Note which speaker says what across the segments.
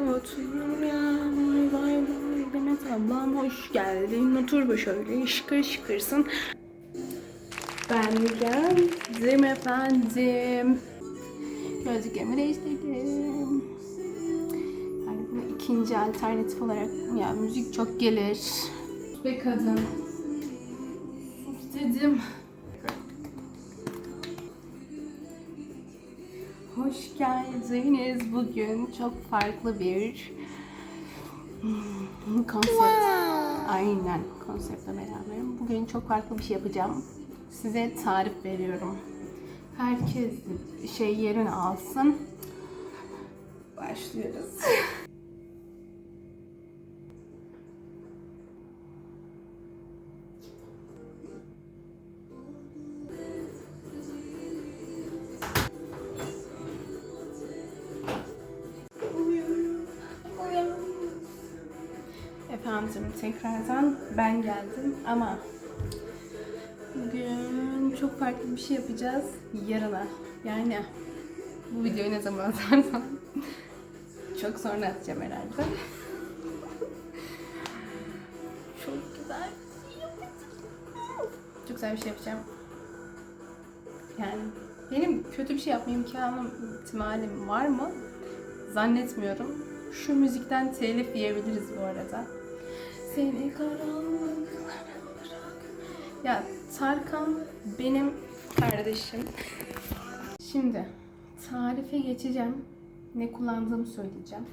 Speaker 1: otururum ya. Vay vay vay. Demet ablam hoş geldin. Otur bu şöyle şıkır şıkırsın. Ben geldim efendim. Gözlüklerimi değiştirdim. Yani bunu ikinci alternatif olarak ya müzik çok gelir. Ve kadın. Dedim. Hoş geldiniz. Bugün çok farklı bir hmm, konsept. Aynen konseptle beraberim. Bugün çok farklı bir şey yapacağım. Size tarif veriyorum. Herkes şey yerini alsın. Başlıyoruz. Tekrardan ben geldim ama bugün çok farklı bir şey yapacağız yarına. Yani bu videoyu ne zaman atarsam çok sonra atacağım herhalde. çok güzel şey. Çok güzel bir şey yapacağım. Yani benim kötü bir şey yapma imkanım, ihtimalim var mı? Zannetmiyorum. Şu müzikten telif yiyebiliriz bu arada. Seni bırak. Ya Tarkan benim kardeşim. Şimdi tarife geçeceğim. Ne kullandığımı söyleyeceğim.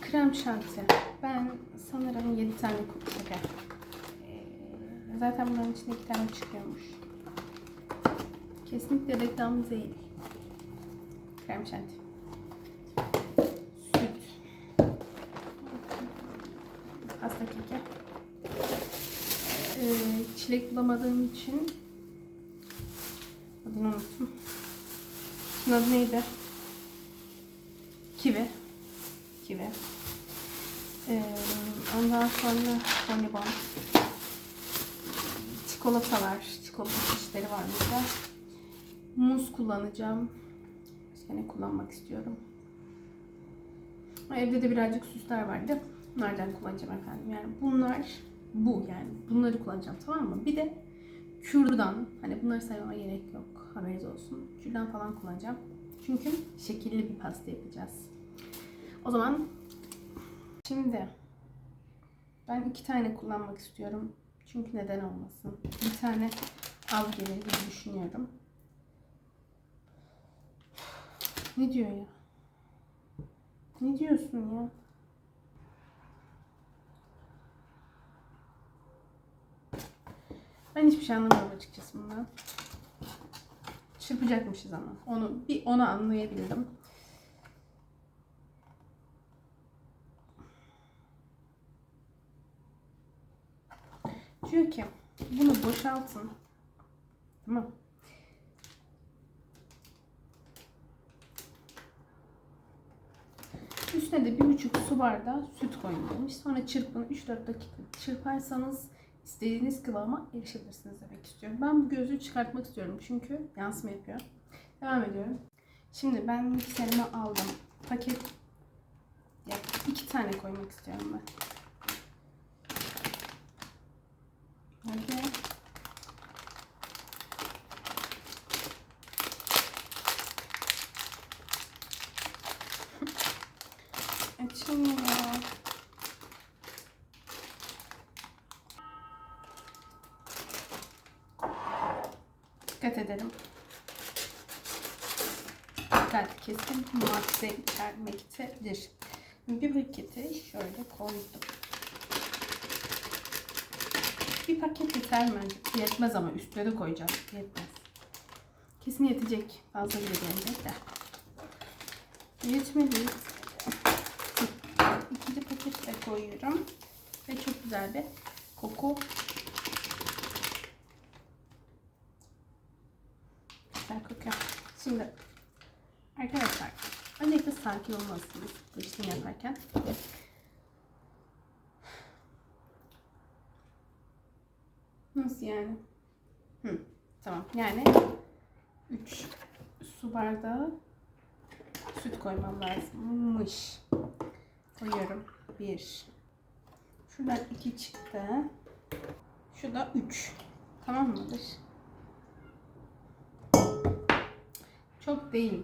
Speaker 1: Krem şanti. Ben sanırım 7 tane. Ee, Zaten bunların içinde 2 tane çıkıyormuş. Kesinlikle reklam değil. Krem şanti. Süt. Pasta keki. Ee, çilek bulamadığım için adını unuttum. Şunun adı neydi? Kivi. Kivi. Ee, ondan sonra bonibon. Çikolatalar. Çikolata çeşitleri var burada. Muz kullanacağım. Başka ne kullanmak istiyorum? Evde de birazcık süsler vardı. Bunlardan kullanacağım efendim. Yani bunlar bu yani. Bunları kullanacağım tamam mı? Bir de kürdan. Hani bunları saymama gerek yok. Haberiniz olsun. Kürdan falan kullanacağım. Çünkü şekilli bir pasta yapacağız. O zaman şimdi ben iki tane kullanmak istiyorum. Çünkü neden olmasın? Bir tane az gelir diye düşünüyorum. Ne diyor ya? Ne diyorsun ya? Ben hiçbir şey anlamıyorum açıkçası bundan. Çırpacakmışız ama. Onu bir onu anlayabildim. Diyor ki bunu boşaltın. Tamam. Üstüne de bir buçuk su bardağı süt koyun demiş. Sonra çırpın 3-4 dakika çırparsanız istediğiniz kıvama erişebilirsiniz demek istiyorum. Ben bu gözlüğü çıkartmak istiyorum çünkü yansıma yapıyor. Devam ediyorum. Şimdi ben mikserimi aldım. Paket ya iki tane koymak istiyorum ben. Hadi. Dikkat edelim. Dikkat kesin madde içermektedir. Bir paketi şöyle koydum. Bir paket yeter bence. Yetmez ama üstüne de koyacağım. Yetmez. Kesin yetecek. Fazla bile gelecek de. Yetmedi. İkinci paket de koyuyorum. Ve çok güzel bir koku. Güzel kokuyor. Şimdi arkadaşlar öncelikle sakin olmalısınız bu işlemi yaparken. Nasıl yani? Hı, tamam. Yani 3 su bardağı süt koymam lazımmış. Koyuyorum. Bir. Şuradan iki çıktı. Şu da üç. Tamam mıdır? Çok değil.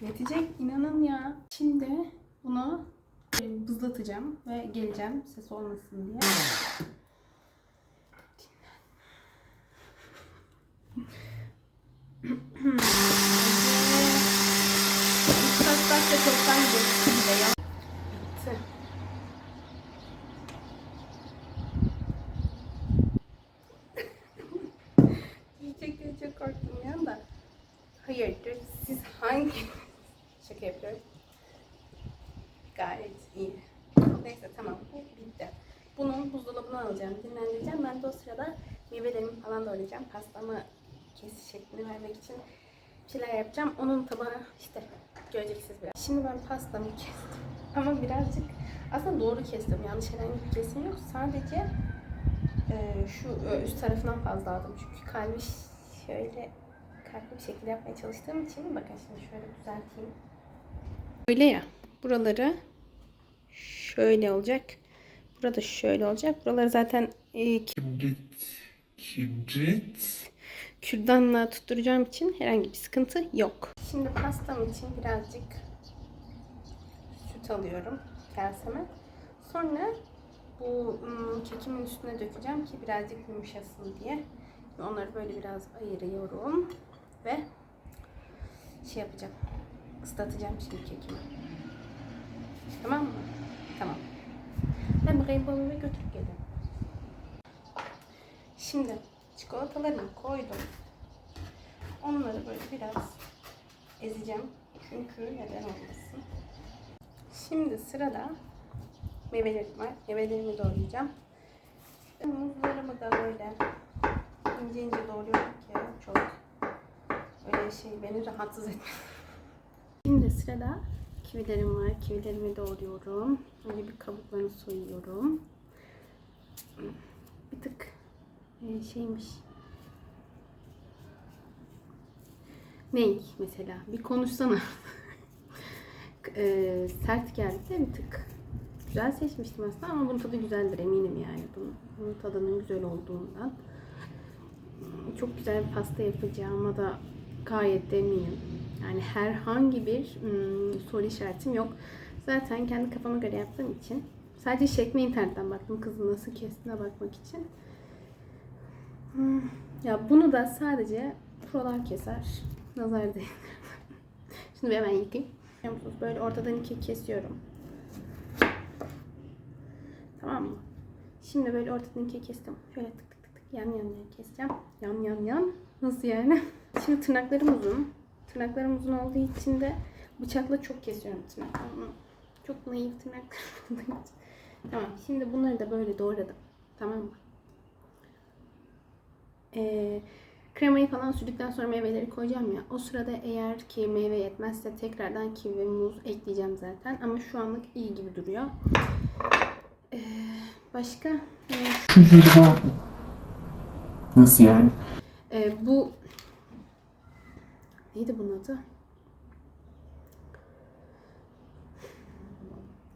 Speaker 1: Yetecek inanın ya. Şimdi bunu e, bızlatacağım ve geleceğim ses olmasın diye. Kaç da çoktan geçti bile ya. Bitti. Diyecek diye çok korktum ya da. Hayırdır siz hangi... Şaka yapıyorum. Gayet iyi. Neyse tamam bu bitti. Bunu buzdolabına alacağım, dinlendireceğim. Ben de o sırada meyvelerimi falan doğrayacağım. Pastamı kesiş şeklini vermek için bir şeyler yapacağım. Onun tabağı işte göreceksiniz biraz. Şimdi ben pastamı kestim. Ama birazcık aslında doğru kestim. Yanlış herhangi bir kesim yok. Sadece e, şu e, üst tarafından fazla aldım. Çünkü kalbi şöyle kalpli bir şekilde yapmaya çalıştığım için bakın şimdi şöyle düzelteyim. Böyle ya. Buraları şöyle olacak. Burada şöyle olacak. Buraları zaten e,
Speaker 2: Kibrit. Kibrit.
Speaker 1: Kürdanla tutturacağım için herhangi bir sıkıntı yok. Şimdi pastam için birazcık süt alıyorum kaseme. Sonra bu ım, kekimin üstüne dökeceğim ki birazcık yumuşasın diye. Onları böyle biraz ayırıyorum ve şey yapacağım. Islatacağım şimdi kekimi. Tamam mı? Tamam. Ben bakayım babamı götürüp geleyim. Şimdi çikolatalarımı koydum. Onları böyle biraz ezeceğim. Çünkü neden olmasın. Şimdi sırada meyvelerim var. Meyvelerimi doğrayacağım. Muzlarımı da böyle ince ince doğruyorum ki çok öyle şey beni rahatsız etmesin. Şimdi sırada kivilerim var. Kivilerimi doğruyorum. Önce bir kabuklarını soyuyorum. Bir tık şeymiş. Ney mesela? Bir konuşsana. e, sert geldi de bir tık. Güzel seçmiştim aslında ama bunun tadı güzeldir eminim yani. Bunun, bunun tadının güzel olduğundan. Çok güzel bir pasta yapacağıma da gayet eminim. Yani herhangi bir hmm, soru işaretim yok. Zaten kendi kafama göre yaptığım için sadece şekme internetten baktım kızın nasıl kestiğine bakmak için. Hmm, Ya bunu da sadece prolar keser. Nazar değil. Şimdi hemen yıkayayım. Böyle ortadan ikiye kesiyorum. Tamam mı? Şimdi böyle ortadan ikiye kestim. Şöyle tık tık tık tık yan yan yan keseceğim. Yan yan yan. Nasıl yani? Şimdi tırnaklarım uzun. Tırnaklarım uzun olduğu için de bıçakla çok kesiyorum tırnaklarımı. Çok naif tırnaklarım. Tamam. Şimdi bunları da böyle doğradım. Tamam mı? Ee, kremayı falan sürdükten sonra meyveleri koyacağım ya. O sırada eğer ki meyve yetmezse tekrardan kivi ve muz ekleyeceğim zaten. Ama şu anlık iyi gibi duruyor. Ee, başka? Ee,
Speaker 2: var mı? Nasıl yani?
Speaker 1: Ee, bu neydi bunun adı?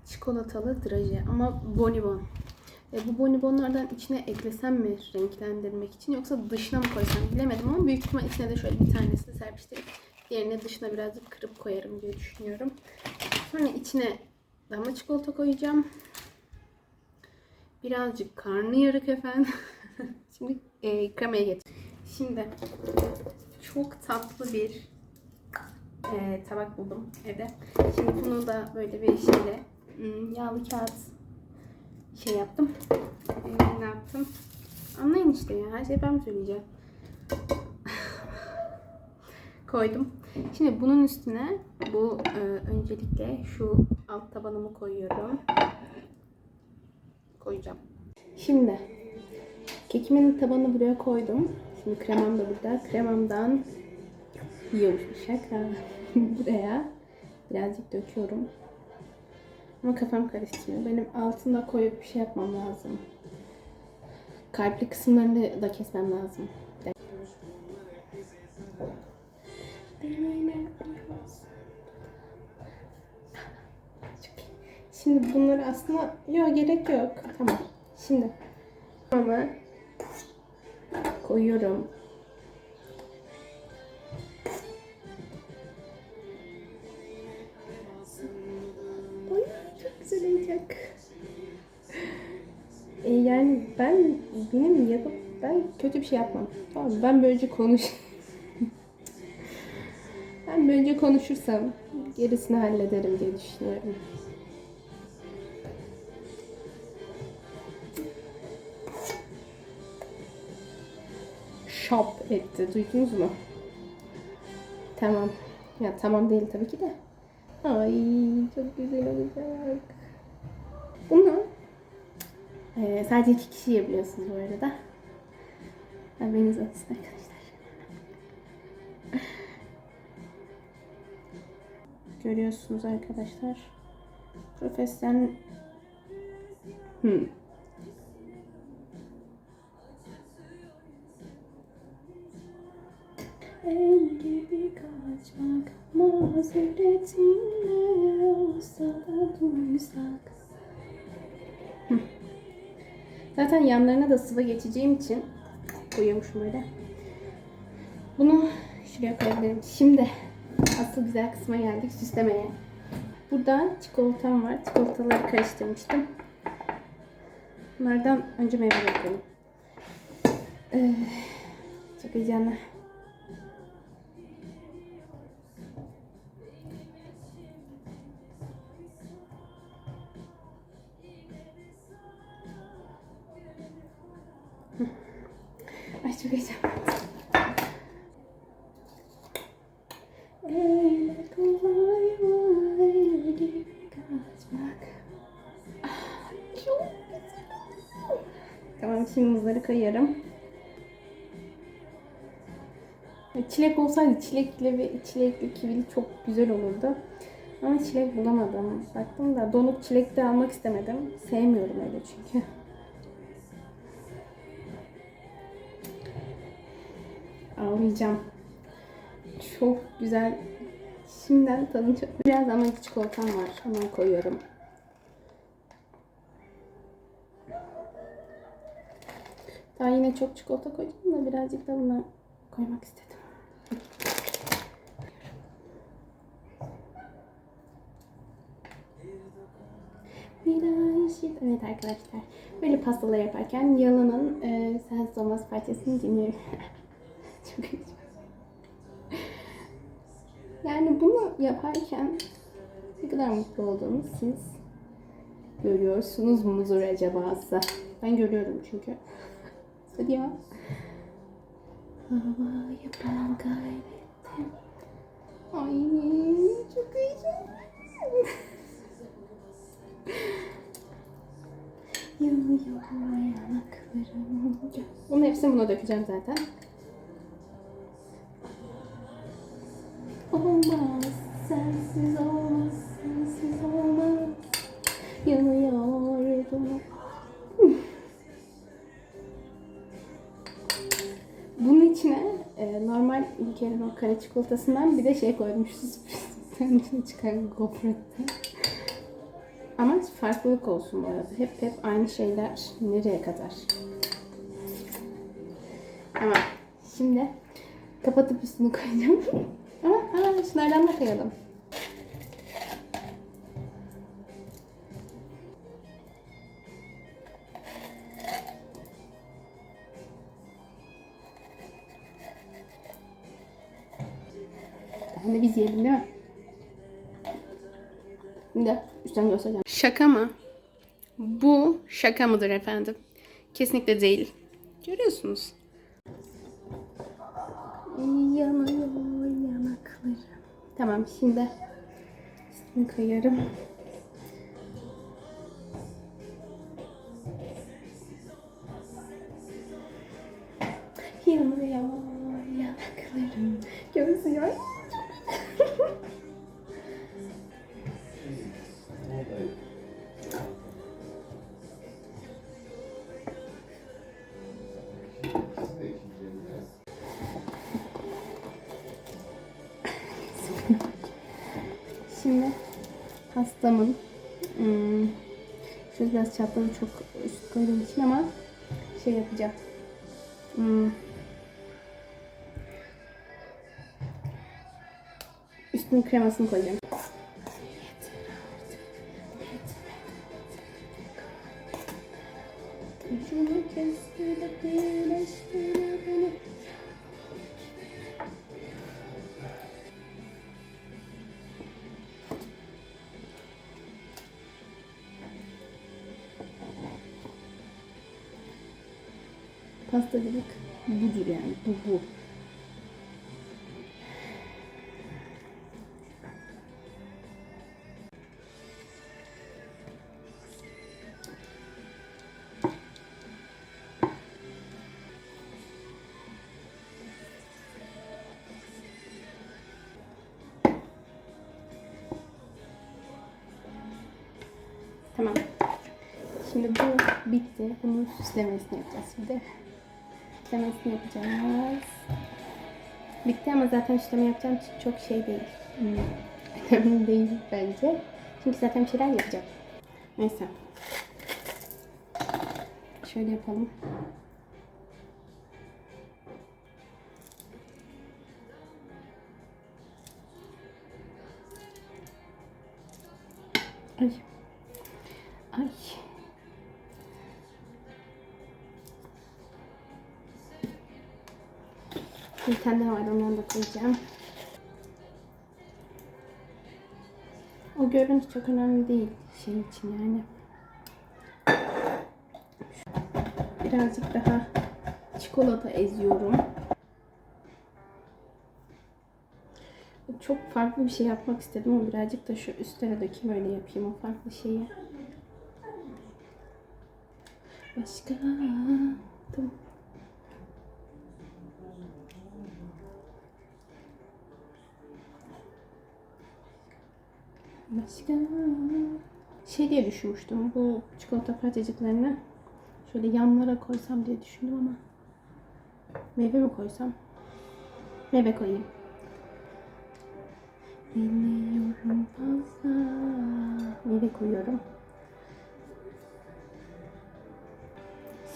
Speaker 1: Çikolatalı draje ama bonibon. E, bu bonibonlardan içine eklesem mi renklendirmek için yoksa dışına mı koysam bilemedim ama büyük ihtimal içine de şöyle bir tanesini serpiştirip diğerine dışına birazcık kırıp koyarım diye düşünüyorum. Sonra içine damla çikolata koyacağım. Birazcık karnıyarık efendim. Şimdi e, kremaya geç. Şimdi çok tatlı bir e, tabak buldum evde. Şimdi bunu da böyle bir şeyle hmm, yağlı kağıt şey yaptım. E, ne yaptım? Anlayın işte ya. Her şeyi ben söyleyeceğim? Koydum. Şimdi bunun üstüne bu e, öncelikle şu alt tabanımı koyuyorum. Koyacağım. Şimdi kekimin tabanını buraya koydum. Şimdi kremam da burada. Kremamdan yiyormuş şaka. buraya birazcık döküyorum. Ama kafam karıştırıyor. Benim altında koyup bir şey yapmam lazım. Kalpli kısımlarını da kesmem lazım. Şimdi bunları aslında yok gerek yok. Tamam. Şimdi ama koyuyorum. Yani ben benim yapıp ben kötü bir şey yapmam. Tamam mı? Ben böylece konuş. ben böylece konuşursam gerisini hallederim diye düşünüyorum. Shop etti. Duydunuz mu? Tamam. Ya tamam değil tabii ki de. Ay çok güzel olacak. Ee, sadece iki kişi yiyebiliyorsunuz bu arada. Haberiniz olsun arkadaşlar. Görüyorsunuz arkadaşlar. Profesyonel... Hmm. El gibi kaçmak mazeretinle olsa da duysak Zaten yanlarına da sıvı geçeceğim için koyuyormuşum böyle. Bunu şuraya koyabilirim. Şimdi asıl güzel kısma geldik süslemeye. Burada çikolatam var. Çikolataları karıştırmıştım. Bunlardan önce meyve yapalım. Ee, çok heyecanlı. Ay çok heyecanlı. Öyle kolay Çok güzel. Tamam şimdi muzları koyuyorum. Çilek olsaydı çilekli ve çilekli kivili çok güzel olurdu. Ama çilek bulamadım. Baktım da donuk çilek de almak istemedim. Sevmiyorum öyle çünkü. Ağlayacağım. Çok güzel. Şimdiden tadını çok... Biraz ama çikolatam var. Hemen koyuyorum. Daha yine çok çikolata koydum da birazcık da bunu koymak istedim. Evet arkadaşlar. Böyle pastalar yaparken Yalın'ın e, Sensiz Olmaz parçasını dinliyorum. Çok. Yani bunu yaparken ne kadar mutlu olduğumu siz görüyorsunuz mudur acaba size? Ben görüyorum çünkü. Hadi ya. Havayı ben kaybettim. Ay çok heyecanlıyım. Yanıyor yanaklarım. Bunun hepsini buna dökeceğim zaten. Olmaz, sensiz olmaz, sensiz olmaz. Yanıyordum. Bunun içine e, normal ülkenin o kare çikolatasından bir de şey koydum. Şu sütten çıkan gofretten. Ama farklılık olsun bu arada. Hep hep aynı şeyler nereye kadar? Tamam. Şimdi kapatıp üstünü koyacağım. Ama ha, şunlardan da koyalım. Ben de biz yiyelim değil mi? Şimdi üstten göstereceğim. Şaka mı? Bu şaka mıdır efendim? Kesinlikle değil. Görüyorsunuz. Yanıyor yanaklarım. Tamam şimdi üstünü koyuyorum. Şimdi hastamın Hmm. Şurası biraz çatladı çok üst koyduğum için ama şey yapacağım. Hmm. Üstünün kremasını koyacağım. Pastacılık budur yani. Bu bu. Tamam. Şimdi bu bitti. Bunun süslemesini yapacağız şimdi. Süslemesini yapacağız. Bitti ama zaten süsleme yapacağım çok şey değil. Hmm. Önemli değil bence. Çünkü zaten şeyler yapacağım. Neyse. Şöyle yapalım. Ay. Ay. Bir tane var ondan da koyacağım. O görüntü çok önemli değil şey için yani. Birazcık daha çikolata eziyorum. Çok farklı bir şey yapmak istedim ama birazcık da şu üstlere dökeyim öyle yapayım o farklı şeyi. Başka. Tamam. Başka. Şey diye düşünmüştüm. Bu çikolata parçacıklarını şöyle yanlara koysam diye düşündüm ama meyve mi koysam? Meyve koyayım. Biliyorum fazla. Meyve koyuyorum.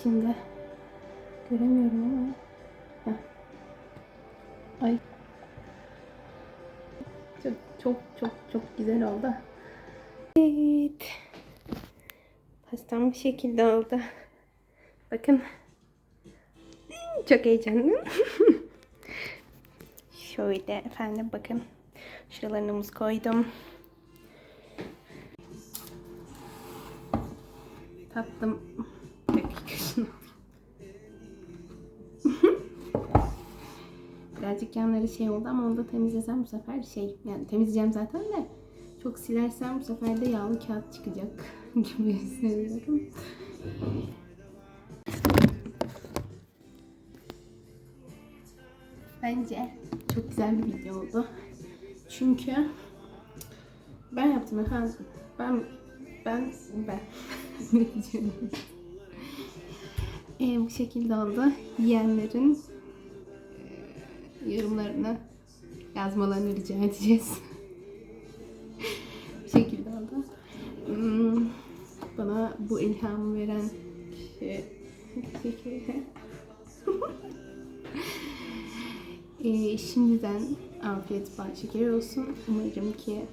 Speaker 1: Şimdi göremiyorum ama. Heh. Ay. Çok çok çok güzel oldu. Evet. Pastam bu şekilde oldu. Bakın. Çok heyecanlıyım. Şöyle efendim bakın. Şuralarını muz koydum. Tattım. Birazcık yanları şey oldu ama onu da temizlesem bu sefer şey yani temizleyeceğim zaten de çok silersem bu sefer de yağlı kağıt çıkacak gibi hissediyorum. Bence çok güzel bir video oldu. Çünkü ben yaptım efendim. Ben ben ben? Ee, bu şekilde oldu. Yiyenlerin yorumlarını yazmalarını rica edeceğiz. bu şekilde oldu. Hmm, Bana bu ilhamı veren şey teşekkür şimdiden afiyet bal şeker olsun. Umarım ki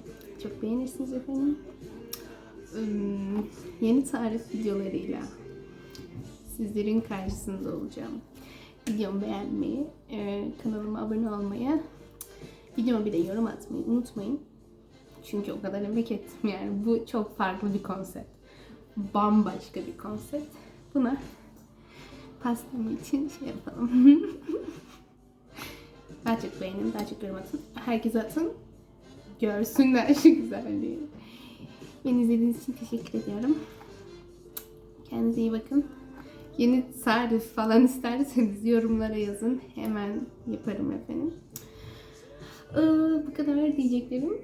Speaker 1: çok beğenirsiniz efendim. Hmm, yeni tarif videolarıyla sizlerin karşısında olacağım. Videomu beğenmeyi, e, kanalıma abone olmayı, videoma bir de yorum atmayı unutmayın. Çünkü o kadar emek ettim yani. Bu çok farklı bir konsept. Bambaşka bir konsept. Buna pastam için şey yapalım. Daha çok beğenin, daha çok yorum atın. Herkese atın. Görsünler şu güzelliği. Beni izlediğiniz için teşekkür ediyorum. Kendinize iyi bakın. Yeni tarif falan isterseniz yorumlara yazın. Hemen yaparım efendim. Ee, bu kadar diyeceklerim.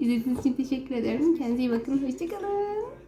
Speaker 1: İzlediğiniz için teşekkür ederim. Kendinize iyi bakın. Hoşçakalın.